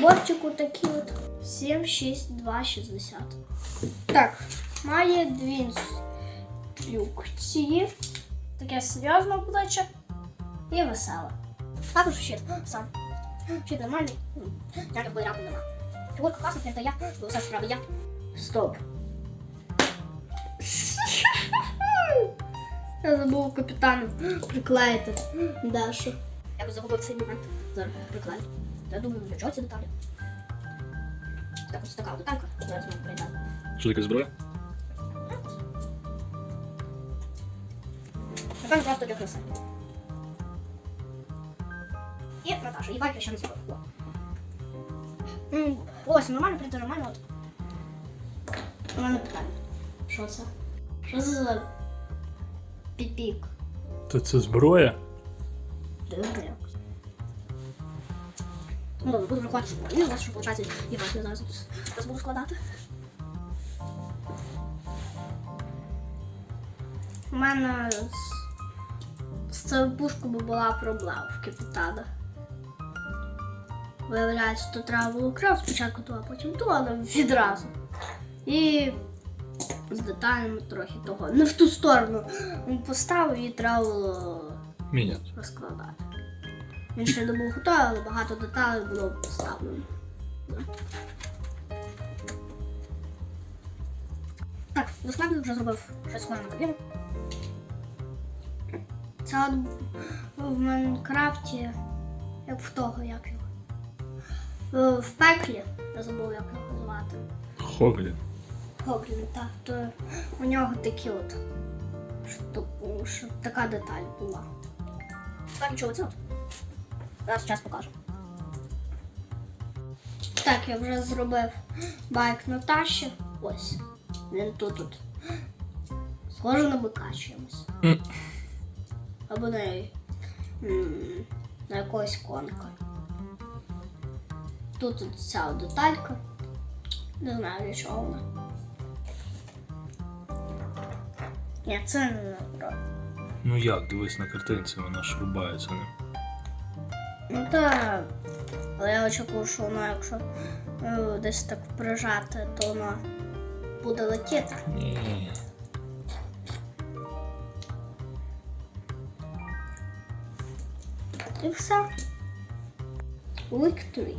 Наборчику такі от 7, 6, 2, 60. Так, має дві інструкції. Таке серйозне обличчя і веселе. Також щит сам. Щит нормальний. Ніяких боєрапу нема. Фігурка класна, я, бо все ж я. Стоп. Я забув капітану приклеїти Дашу. Я б загубив цей момент. Зараз приклею. Я думаю, для чого ці деталі? Так ось така деталька. Зараз ми прийдемо. Що таке зброя? Напевно, просто для краси. І Наташа, і байка ще не. М, Ось, нормально, прийти нормально. От. У мене питання. Що це? Що це за піпік? Та це зброя? Дивно добре, буду рахувати, що і у вас що виходить, і вас я зараз зараз буду складати. У мене з, з цією пушкою була проблема в капітана. Виявляється, то треба було кров спочатку ту, а потім ту, але відразу. І з деталями трохи того. Не в ту сторону він поставив і треба було Міняти. розкладати. Він ще не був готовий, але багато деталей було поставлено. Так, доскладно вже зробив щось схоже на кабіну. Це от в Майнкрафті, як в того, як його. Е, В пеклі, я забув, як його звати. Хоглі. Гоблін, так, то у нього такі от. Щоб така деталь була. Так, нічого, це от. Зараз час покажу. Так, я вже зробив байк Наташі. Ось. Він тут тут. Схоже на бика чимось. Або на, на якогось коника. Тут от ця деталька. Не знаю для чого вона. Ні, це не про. Ну як, дивись на картинці, вона ж рубається ним. Ну так. Але я очікую, що воно, якщо ну, десь так прижати, то воно буде летіти. Ні. І все. Victory.